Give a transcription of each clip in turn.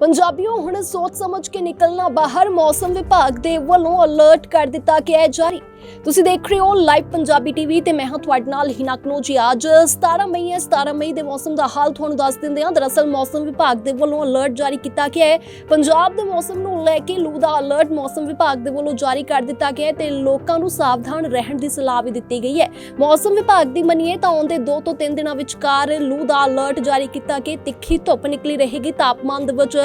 ਪੰਜਾਬੀਓ, ਹੁਣ ਸੋਚ ਸਮਝ ਕੇ ਨਿਕਲਣਾ ਬਾਹਰ ਮੌਸਮ ਵਿਭਾਗ ਦੇ ਵੱਲੋਂ ਅਲਰਟ ਕਰ ਦਿੱਤਾ ਗਿਆ ਹੈ ਜਾਰੀ। ਤੁਸੀਂ ਦੇਖ ਰਹੇ ਹੋ ਲਾਈਵ ਪੰਜਾਬੀ ਟੀਵੀ ਤੇ ਮੈਂ ਹਾਂ ਤੁਹਾਡੇ ਨਾਲ ਹਿਨਾ ਕਨੋਜੀ। ਅੱਜ 17 ਮਈ ਹੈ 17 ਮਈ ਦੇ ਮੌਸਮ ਦਾ ਹਾਲ ਤੁਹਾਨੂੰ ਦੱਸ ਦਿੰਦੇ ਹਾਂ। ਦਰਅਸਲ ਮੌਸਮ ਵਿਭਾਗ ਦੇ ਵੱਲੋਂ ਅਲਰਟ ਜਾਰੀ ਕੀਤਾ ਗਿਆ ਹੈ। ਪੰਜਾਬ ਦੇ ਮੌਸਮ ਨੂੰ ਲੈ ਕੇ ਲੂ ਦਾ ਅਲਰਟ ਮੌਸਮ ਵਿਭਾਗ ਦੇ ਵੱਲੋਂ ਜਾਰੀ ਕਰ ਦਿੱਤਾ ਗਿਆ ਹੈ ਤੇ ਲੋਕਾਂ ਨੂੰ ਸਾਵਧਾਨ ਰਹਿਣ ਦੀ ਸਲਾਹ ਵੀ ਦਿੱਤੀ ਗਈ ਹੈ। ਮੌਸਮ ਵਿਭਾਗ ਦੀ ਮੰਨੀਏ ਤਾਂ ਆਉਂਦੇ 2 ਤੋਂ 3 ਦਿਨਾਂ ਵਿਚਕਾਰ ਲੂ ਦਾ ਅਲਰਟ ਜਾਰੀ ਕੀਤਾ ਕਿ ਤਿੱਖੀ ਧੁੱਪ ਨਿਕਲੀ ਰਹੇਗੀ। ਤਾਪਮਾਨ ਦੇ ਵਿੱਚ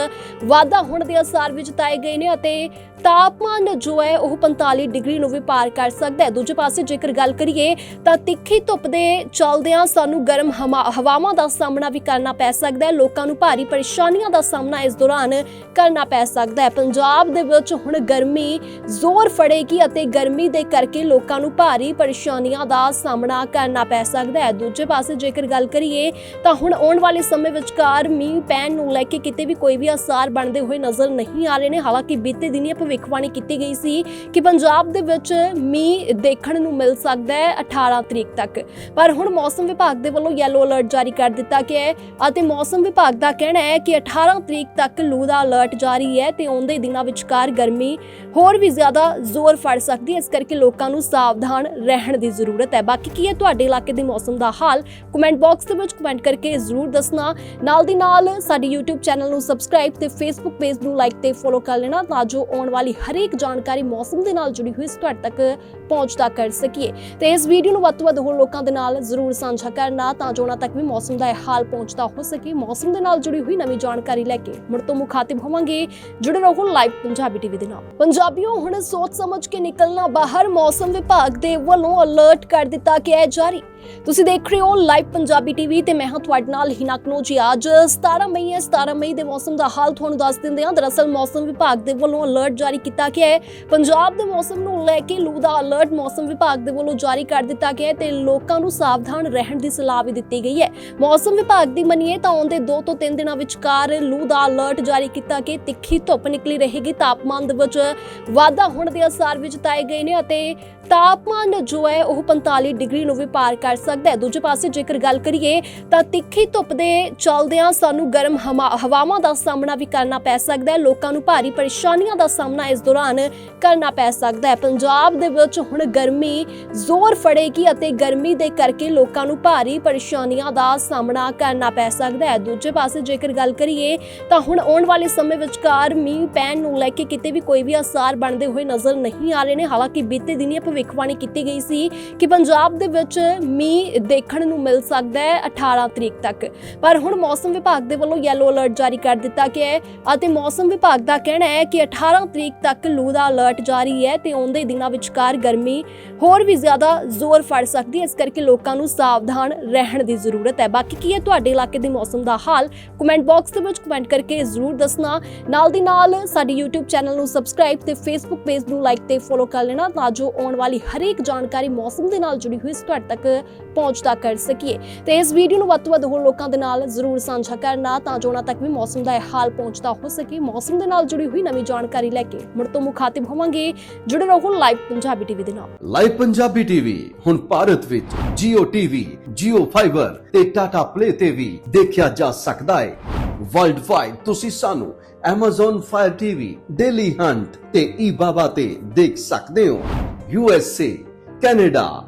ਵਾਧਾ ਹੋਣ ਦੇ ਅਸਾਰ ਵੀ ਜਤਾਏ ਗਏ ਨੇ ਅਤੇ ਤਾਪਮਾਨ ਜੋ ਹੈ ਉਹ 45 ਡਿਗਰੀ ਨੂੰ ਵੀ ਪਾਰ ਕਰ ਸਕਦਾ ਹੈ। ਦੂਜੇ ਪਾਸੇ ਜੇਕਰ ਗੱਲ ਕਰੀਏ ਤਾਂ ਤਿੱਖੀ ਧੁੱਪ ਦੇ ਚੱਲਦਿਆਂ ਸਾਨੂੰ ਗਰਮ ਹਵਾਵਾਂ ਦਾ ਸਾਹਮਣਾ ਵੀ ਕਰਨਾ ਪੈ ਸਕਦਾ ਹੈ। ਲੋਕਾਂ ਨੂੰ ਭਾਰੀ ਪਰੇਸ਼ਾਨੀਆਂ ਦਾ ਸਾਹਮਣਾ ਇਸ ਦੌਰਾਨ ਕਰਨਾ ਪੈ ਸਕਦਾ ਹੈ। ਪੰਜਾਬ ਦੇ ਵਿੱਚ ਹੁਣ ਗਰਮੀ ਜ਼ੋਰ ਫੜੇਗੀ ਅਤੇ ਗਰਮੀ ਦੇ ਕਰਕੇ ਲੋਕਾਂ ਨੂੰ ਭਾਰੀ ਪਰੇਸ਼ਾਨੀਆਂ ਦਾ ਸਾਹਮਣਾ ਕਰਨਾ ਪੈ ਸਕਦਾ ਹੈ। ਦੂਜੇ ਪਾਸੇ ਜੇਕਰ ਗੱਲ ਕਰੀਏ ਤਾਂ ਹੁਣ ਆਉਣ ਵਾਲੇ ਸਮੇਂ ਵਿਚਕਾਰ ਮੀਂਹ ਪੈਣ ਨੂੰ ਲੈ ਕੇ ਕਿਤੇ ਵੀ ਕੋਈ ਵੀ ਅਸਾਰ ਬਣਦੇ ਹੋਏ ਨਜ਼ਰ ਨਹੀਂ ਆ ਰਹੇ ਨੇ। ਹਾਲਾਂਕਿ ਬੀਤੇ ਦਿਨੀ ਭਵਿੱਖਬਾਣੀ ਕੀਤੀ ਗਈ ਸੀ ਕਿ ਪੰਜਾਬ ਦੇ ਵਿੱਚ ਮੀਂਹ ਦੇਖਣ ਨੂੰ ਮਿਲ ਸਕਦਾ ਹੈ 18 ਤਰੀਕ ਤੱਕ। ਪਰ ਹੁਣ ਮੌਸਮ ਵਿਭਾਗ ਦੇ ਵੱਲੋਂ ਯੈਲੋ ਅਲਰਟ ਜਾਰੀ ਕਰ ਦਿੱਤਾ ਗਿਆ ਹੈ ਅਤੇ ਮੌਸਮ ਵਿਭਾਗ ਦਾ ਕਹਿਣਾ ਹੈ ਕਿ 18 ਤਰੀਕ ਤੱਕ ਲੂ ਦਾ ਅਲਰਟ ਜਾਰੀ ਹੈ ਤੇ ਆਉਂਦੇ ਦਿਨਾਂ ਵਿਚਕਾਰ ਗਰਮੀ ਹੋਰ ਵੀ ਜ਼ਿਆਦਾ ਜ਼ੋਰ ਫੜ ਸਕਦੀ ਹੈ। ਇਸ ਕਰਕੇ ਲੋਕਾਂ ਨੂੰ ਸਾਵਧਾਨ ਰਹਿਣ ਦੀ ਜ਼ਰੂਰਤ ਹੈ। ਬਾਕੀ ਕੀ ਹੈ ਤੁਹਾਡੇ ਇਲਾਕੇ ਦੇ ਮੌਸਮ ਦਾ ਹਾਲ? ਕਮੈਂਟ ਬਾਕਸ ਦੇ ਵਿੱਚ ਕਮੈਂਟ ਕਰਕੇ ਜ਼ਰੂਰ ਦੱਸਣਾ। ਨਾਲ ਦੀ ਨਾਲ ਸਾਡੀ YouTube ਚੈਨਲ ਨੂੰ ਸਬਸਕ੍ਰਾਈਬ ਤੇ Facebook ਪੇਜ ਨੂੰ ਲਾਈਕ ਤੇ ਫੋਲੋ ਕਰ ਲੈਣਾ ਤਾਂ ਜੋ ਆਉਣ ਵਾਲੀ ਹਰੇਕ ਜਾਣਕਾਰੀ ਮੌਸਮ ਦੇ ਨਾਲ ਜੁੜੀ ਹੋਈ ਤੁਹਾਡੇ ਤੱਕ ਪਹੁੰਚਦਾ ਕਰ ਸਕੀਏ। ਤੇ ਇਸ ਵੀਡੀਓ ਨੂੰ ਵੱਧ ਤੋਂ ਵੱਧ ਹੋਰ ਲੋਕਾਂ ਦੇ ਨਾਲ ਜ਼ਰੂਰ ਸਾਂਝਾ ਕਰਨਾ ਤਾਂ ਜੋ ਉਹਨਾਂ ਤੱਕ ਵੀ ਮੌਸਮ ਦਾ ਹਾਲ ਪਹੁੰਚਦਾ ਹੋ ਸਕੇ। ਮੌਸਮ ਦੇ ਨਾਲ ਜੁੜੀ ਹੋਈ ਨਵੀਂ ਜਾਣਕਾਰੀ ਲੈ ਕੇ ਮੁੜ ਤੋਂ ਮੁਖਾਤਿਬ ਹੋਵਾਂਗੇ। ਜੁੜੇ ਰਹੋ ਲਾਈਵ ਪੰਜਾਬੀ ਟੀਵੀ ਦੇ ਨਾਲ। ਪੰਜਾਬੀਓ, ਹੁਣ ਸੋਚ ਸਮਝ ਕੇ ਨਿਕਲਣਾ ਬਾਹਰ ਮੌਸਮ ਵਿਭਾਗ ਦੇ ਵੱਲੋਂ ਅਲਰਟ ਕਰ ਦਿੱਤਾ ਗਿਆ ਹੈ ਜਾਰੀ। ਤੁਸੀਂ ਦੇਖ ਰਹੇ ਹੋ ਲਾਈਵ ਪੰਜਾਬੀ ਟੀਵੀ ਤੇ ਮੈਂ ਹਾਂ ਤੁਹਾਡੇ ਨਾਲ ਹਿਨਾ ਕਨੋਜੀ। ਅੱਜ 17 ਮਈ ਹੈ 17 ਮਈ ਦੇ ਮੌਸਮ ਦਾ ਹਾਲ ਤੁਹਾਨੂੰ ਦੱਸ ਦਿੰਦੇ ਹਾਂ। ਦਰਅਸਲ ਮੌਸਮ ਵਿਭਾਗ ਦੇ ਵੱਲੋਂ ਅਲਰਟ ਜਾਰੀ ਕੀਤਾ ਗਿਆ ਹੈ। ਪੰਜਾਬ ਦੇ ਮੌਸਮ ਨੂੰ ਲੈ ਕੇ ਲੂ ਦਾ ਅਲਰਟ ਮੌਸਮ ਵਿਭਾਗ ਦੇ ਵੱਲੋਂ ਜਾਰੀ ਕਰ ਦਿੱਤਾ ਗਿਆ ਹੈ ਤੇ ਲੋਕਾਂ ਨੂੰ ਸਾਵਧਾਨ ਰਹਿਣ ਦੀ ਸਲਾਹ ਵੀ ਦਿੱਤੀ ਗਈ ਹੈ। ਮੌਸਮ ਵਿਭਾਗ ਦੀ ਮੰਨੀਏ ਤਾਂ ਆਉਂਦੇ 2 ਤੋਂ 3 ਦਿਨਾਂ ਵਿਚਕਾਰ ਲੂ ਦਾ ਅਲਰਟ ਜਾਰੀ ਕੀਤਾ ਕਿ ਤਿੱਖੀ ਧੁੱਪ ਨਿਕਲੀ ਰਹੇਗੀ। ਤਾਪਮਾਨ ਦੇ ਵਿੱਚ ਵਾਧਾ ਹੋਣ ਦੇ ਅਸਾਰ ਵੀ ਜਤਾਏ ਗਏ ਨੇ ਅਤੇ ਤਾਪਮਾਨ ਜੋ ਹੈ ਉਹ 45 ਡਿਗਰੀ ਨੂੰ ਵੀ ਪਾਰ ਕਰ ਸਕਦਾ ਹੈ। ਦੂਜੇ ਪਾਸੇ ਜੇਕਰ ਗੱਲ ਕਰੀਏ ਤਾਂ ਤਿੱਖੀ ਧੁੱਪ ਦੇ ਚੱਲਦਿਆਂ ਸਾਨੂੰ ਗਰਮ ਹਵਾਵਾਂ ਦਾ ਸਾਹਮਣਾ ਵੀ ਕਰਨਾ ਪੈ ਸਕਦਾ ਹੈ। ਲੋਕਾਂ ਨੂੰ ਭਾਰੀ ਪਰੇਸ਼ਾਨੀਆਂ ਦਾ ਸਾਹਮਣਾ ਇਸ ਦੌਰਾਨ ਕਰਨਾ ਪੈ ਸਕਦਾ ਹੈ। ਪੰਜਾਬ ਦੇ ਵਿੱਚ ਹੁਣ ਗਰਮੀ ਜ਼ੋਰ ਫੜੇਗੀ ਅਤੇ ਗਰਮੀ ਦੇ ਕਰਕੇ ਲੋਕਾਂ ਨੂੰ ਭਾਰੀ ਪਰੇਸ਼ਾਨੀਆਂ ਦਾ ਸਾਹਮਣਾ ਕਰਨਾ ਪੈ ਸਕਦਾ ਹੈ। ਦੂਜੇ ਪਾਸੇ ਜੇਕਰ ਗੱਲ ਕਰੀਏ ਤਾਂ ਹੁਣ ਆਉਣ ਵਾਲੇ ਸਮੇਂ ਵਿਚਕਾਰ ਮੀਂਹ ਪੈਣ ਨੂੰ ਲੈ ਕੇ ਕਿਤੇ ਵੀ ਕੋਈ ਵੀ ਅਸਾਰ ਬਣਦੇ ਹੋਏ ਨਜ਼ਰ ਨਹੀਂ ਆ ਰਹੇ ਨੇ। ਹਾਲਾਂਕਿ ਬੀਤੇ ਦਿਨੀ ਭਵਿੱਖਬਾਣੀ ਕੀਤੀ ਗਈ ਸੀ ਕਿ ਪੰਜਾਬ ਦੇ ਵਿੱਚ ਮੀਂਹ ਦੇਖਣ ਨੂੰ ਮਿਲ ਸਕਦਾ ਹੈ 18 ਤਰੀਕ ਤੱਕ। ਪਰ ਹੁਣ ਮੌਸਮ ਵਿਭਾਗ ਦੇ ਵੱਲੋਂ ਯੈਲੋ ਅਲਰਟ ਜਾਰੀ ਕਰ ਦਿੱਤਾ ਗਿਆ ਹੈ ਅਤੇ ਮੌਸਮ ਵਿਭਾਗ ਦਾ ਕਹਿਣਾ ਹੈ ਕਿ 18 ਤਰੀਕ ਤੱਕ ਲੂ ਦਾ ਅਲਰਟ ਜਾਰੀ ਹੈ ਤੇ ਆਉਂਦੇ ਦਿਨਾਂ ਵਿਚਕਾਰ ਗਰਮੀ ਹੋਰ ਵੀ ਜ਼ਿਆਦਾ ਜ਼ੋਰ ਫੜ ਸਕਦੀ ਹੈ। ਇਸ ਕਰਕੇ ਲੋਕਾਂ ਨੂੰ ਸਾਵਧਾਨ ਰਹਿਣ ਦੀ ਜ਼ਰੂਰਤ ਹੈ। ਬਾਕੀ ਕੀ ਹੈ ਤੁਹਾਡੇ ਇਲਾਕੇ ਦੇ ਮੌਸਮ ਦਾ ਹਾਲ? ਕਮੈਂਟ ਬਾਕਸ ਦੇ ਵਿੱਚ ਕਮੈਂਟ ਕਰਕੇ ਜ਼ਰੂਰ ਦੱਸਣਾ। ਨਾਲ ਦੀ ਨਾਲ ਸਾਡੇ YouTube ਚੈਨਲ ਨੂੰ ਸਬਸਕ੍ਰਾਈਬ ਤੇ Facebook ਪੇਜ ਨੂੰ ਲਾਈਕ ਤੇ ਫੋਲੋ ਕਰ ਲੈਣਾ ਤਾਂ ਜੋ ਆਉਣ ਵਾਲੀ ਹਰੇਕ ਜਾਣਕਾਰੀ ਮੌਸਮ ਦੇ ਨਾਲ ਜੁੜੀ ਹੋਈ ਤੁਹਾਡੇ ਤੱਕ ਪਹੁੰਚਦਾ ਕਰ ਸਕੀਏ। ਤੇ ਇਸ ਵੀਡੀਓ ਨੂੰ ਵੱਧ ਤੋਂ ਵੱਧ ਹੋਰ ਲੋਕਾਂ ਦੇ ਨਾਲ ਜ਼ਰੂਰ ਸਾਂਝਾ ਕਰਨਾ ਤਾਂ ਜੋ ਉਹਨਾਂ ਤੱਕ ਵੀ ਮੌਸਮ ਦਾ ਇਹ ਹਾਲ ਪਹੁੰਚਦਾ ਹੋ ਸਕੇ। ਮੌਸਮ ਦੇ ਨਾਲ ਜੁੜੀ ਹੋਈ ਨਵੀਂ ਜਾਣਕਾਰੀ ਲੈ ਕੇ ਮੁੜ ਤੋਂ ਮੁਖਾਤਿਬ ਹੋਵਾਂਗੇ। ਜੁੜੇ ਰਹੋ ਲਾਈਵ ਪੰਜਾਬੀ ਟੀਵੀ ਦੇ ਨਾਲ। ਲਾਈਵ ਪੰਜਾਬੀ ਟੀਵੀ ਹੁਣ ਭਾਰਤ ਵਿੱਚ Jio TV, Jio Fiber ਤੇ Tata Play ਤੇ ਵੀ ਦੇਖਿਆ ਜਾ ਸਕਦਾ ਹੈ ਵਰਲਡ ਵਾਈਡ ਤੁਸੀਂ ਸਾਨੂੰ Amazon Fire TV, Daily Hunt ਤੇ eBaba ਤੇ ਦੇਖ ਸਕਦੇ ਹੋ। USA, Canada,